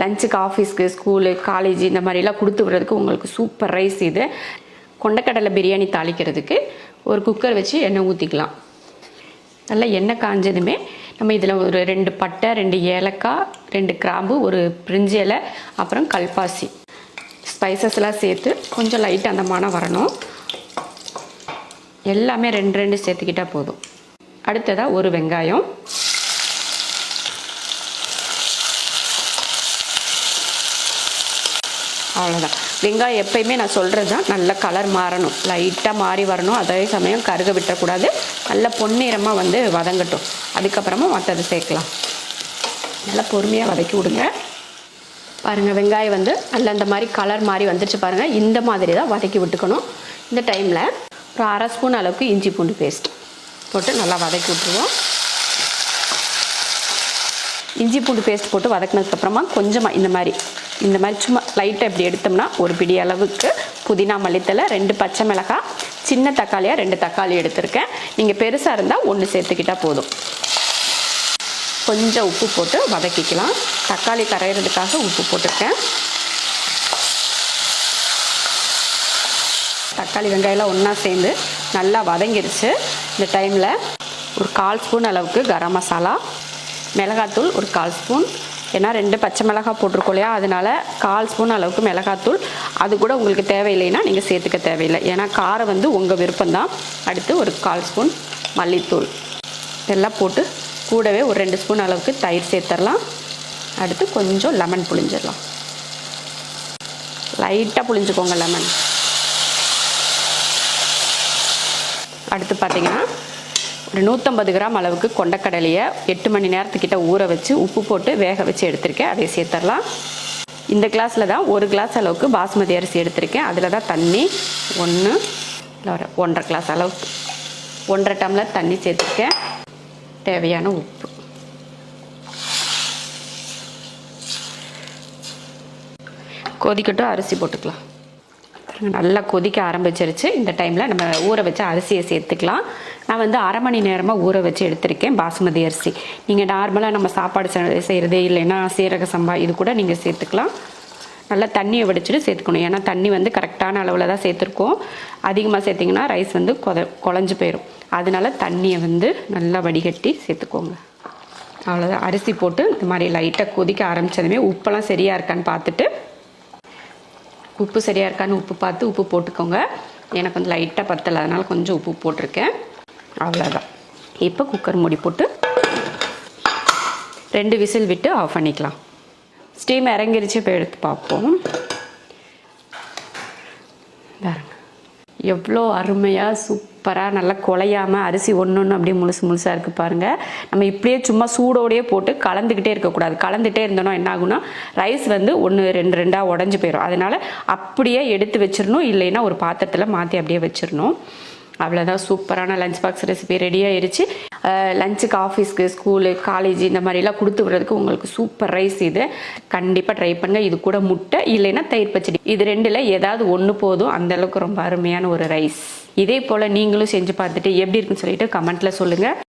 லஞ்சுக்கு ஆஃபீஸ்க்கு school college இந்த மாதிரிலாம் கொடுத்து விடுறதுக்கு உங்களுக்கு சூப்பர் ரைஸ் இது. கொண்டக்கடலை பிரியாணி தாளிக்கிறதுக்கு ஒரு குக்கர் வச்சு எண்ணெய் ஊற்றிக்கலாம் நல்லா எண்ணெய் காஞ்சதுமே நம்ம இதில் ஒரு ரெண்டு பட்டை ரெண்டு ஏலக்காய் ரெண்டு கிராம்பு ஒரு பிரிஞ்சி இலை அப்புறம் கல்பாசி. ஸ்பைசஸ்லாம் சேர்த்து கொஞ்சம் லைட் அந்த மனம் வரணும். எல்லாமே ரெண்டு ரெண்டு சேர்த்துக்கிட்டால் போதும். அடுத்ததாக ஒரு வெங்காயம். அவ்வளோதான் வெங்காயம் எப்பயுமே நான் சொல்கிறது தான் நல்ல கலர் மாறணும். லைட்டாக மாறி வரணும். அதே சமயம் கருக விட்டுறக்கூடாது நல்ல பொன்னிறமாக வந்து வதங்கட்டும். அதுக்கப்புறமா மற்றது சேர்க்கலாம். நல்லா பொறுமையாக வதக்கி விடுங்க. பாருங்கள் வெங்காயம் வந்து நல்ல இந்த மாதிரி கலர் மாதிரி வந்துருச்சு பாருங்கள் இந்த மாதிரி தான் வதக்கி விட்டுக்கணும். இந்த டைமில் ஒரு அரை ஸ்பூன் அளவுக்கு இஞ்சி பூண்டு பேஸ்ட் போட்டு நல்லா வதக்கி விட்ருவோம் இஞ்சி பூண்டு பேஸ்ட் போட்டு வதக்கினதுக்கப்புறமா கொஞ்சமாக இந்த மாதிரி இந்த மாதிரி சும்மா லைட்டாக இப்படி எடுத்தோம்னா ஒரு பிடி அளவுக்கு புதினா மல்லித்தலை ரெண்டு பச்சை மிளகாய் சின்ன தக்காளியாக ரெண்டு தக்காளி எடுத்திருக்கேன். நீங்கள் பெருசாக இருந்தால் ஒன்று சேர்த்துக்கிட்டால் போதும். கொஞ்சம் உப்பு போட்டு வதக்கிக்கலாம். தக்காளி கரையிறதுக்காக உப்பு போட்டிருக்கேன். தக்காளி வெங்காயம்லாம் ஒன்றா சேர்ந்து நல்லா வதங்கிருச்சு. இந்த டைமில் ஒரு கால் ஸ்பூன் அளவுக்கு கரம் மசாலா மிளகாத்தூள் ஒரு கால் ஸ்பூன் ஏன்னா ரெண்டு பச்சை மிளகாய் போட்டிருக்கோம் இல்லையா? அதனால கால் ஸ்பூன் அளவுக்கு மிளகாத்தூள். அது கூட உங்களுக்கு தேவையில்லைன்னா நீங்கள் சேர்த்துக்க தேவையில்லை. ஏன்னா காரம் வந்து உங்கள் விருப்பம்தான். அடுத்து ஒரு கால் ஸ்பூன் மல்லித்தூள். இதெல்லாம் போட்டு கூடவே ஒரு ரெண்டு ஸ்பூன் அளவுக்கு தயிர் சேர்த்துடலாம் அடுத்து கொஞ்சம் லெமன் புளிஞ்சிடலாம் லைட்டாக புளிஞ்சுக்கோங்க லெமன். அடுத்து பார்த்தீங்கன்னா ஒரு நூற்றம்பது கிராம் அளவுக்கு கொண்டக்கடலையை எட்டு மணி நேரத்துக்கிட்ட ஊற வச்சு உப்பு போட்டு வேக வச்சு எடுத்திருக்கேன். அதை சேர்த்துடலாம் இந்த கிளாஸில் தான் ஒரு கிளாஸ் அளவுக்கு பாஸ்மதி அரிசி எடுத்திருக்கேன். அதில் தான் தண்ணி ஒன்று ஒரு ஒன்றரை கிளாஸ் அளவுக்கு ஒன்றரை டம்ளர் தண்ணி சேர்த்துருக்கேன். தேவையான உப்பு. கொதிக்கட்டும் அரிசி போட்டுக்கலாம். நல்லா கொதிக்க ஆரம்பிச்சிருச்சு. இந்த டைமில் நம்ம ஊற வச்ச அரிசியை சேர்த்துக்கலாம். நான் வந்து அரை மணி நேரமாக ஊற வச்சு எடுத்திருக்கேன் பாசுமதி அரிசி. நீங்கள் நார்மலாக நம்ம சாப்பாடு செய்கிறது இல்லைன்னா சீரக சம்பா இது கூட நீங்கள் சேர்த்துக்கலாம். நல்லா தண்ணியை வடிச்சிட்டு சேர்த்துக்கணும். ஏன்னா தண்ணி வந்து கரெக்டான அளவில் தான் சேர்த்துருக்கோம். அதிகமாக சேர்த்திங்கன்னா ரைஸ் வந்து கொத குழஞ்சு போயிடும் அதனால தண்ணியை வந்து நல்லா வடிகட்டி சேர்த்துக்கோங்க. அவ்வளோதான் அரிசி போட்டு இந்த மாதிரி லைட்டாக கொதிக்க ஆரம்பித்ததுமே உப்பெல்லாம் சரியாக இருக்கான்னு பார்த்துட்டு உப்பு சரியாக இருக்கான்னு உப்பு பார்த்து உப்பு போட்டுக்கோங்க. எனக்கு வந்து லைட்டாக பத்தலை. அதனால் கொஞ்சம் உப்பு போட்டிருக்கேன். அவ்வளோதான் இப்போ குக்கர் மூடி போட்டு ரெண்டு விசில் விட்டு ஆஃப் பண்ணிக்கலாம். ஸ்டீம் இறங்கிருச்சு இப்போ எடுத்து பார்ப்போம். பாருங்க. எவ்வளோ அருமையாக சூப்பராக நல்லா குலையாமல் அரிசி ஒன்று ஒன்று அப்படியே முழுசு முழுசாக இருக்குது பாருங்கள் நம்ம இப்படியே சும்மா சூடோடையே போட்டு கலந்துக்கிட்டே இருக்கக்கூடாது. கலந்துகிட்டே இருந்தோம்னா என்னாகும்னா ரைஸ் வந்து ஒன்று ரெண்டு ரெண்டாக உடஞ்சி போயிடும் அதனால் அப்படியே எடுத்து வச்சிடணும். இல்லைன்னா ஒரு பாத்திரத்தில் மாற்றி அப்படியே வச்சிடணும். அவ்வளோதான் சூப்பரான லஞ்ச் பாக்ஸ் ரெசிபி ரெடி ஆயிடுச்சு லஞ்சுக்கு ஆஃபீஸ்க்கு ஸ்கூலு காலேஜ் இந்த மாதிரிலாம் கொடுத்து விடுறதுக்கு உங்களுக்கு சூப்பர் ரைஸ் இது. கண்டிப்பாக ட்ரை பண்ணுங்கள் இது கூட முட்டை இல்லைன்னா தயிர் பச்சடி. இது ரெண்டில் ஏதாவது ஒன்று போதும். அந்தளவுக்கு ரொம்ப அருமையான ஒரு ரைஸ் இதே போல் நீங்களும் செஞ்சு பார்த்துட்டு எப்படி இருக்குன்னு சொல்லிட்டு கமெண்ட்டில் சொல்லுங்கள்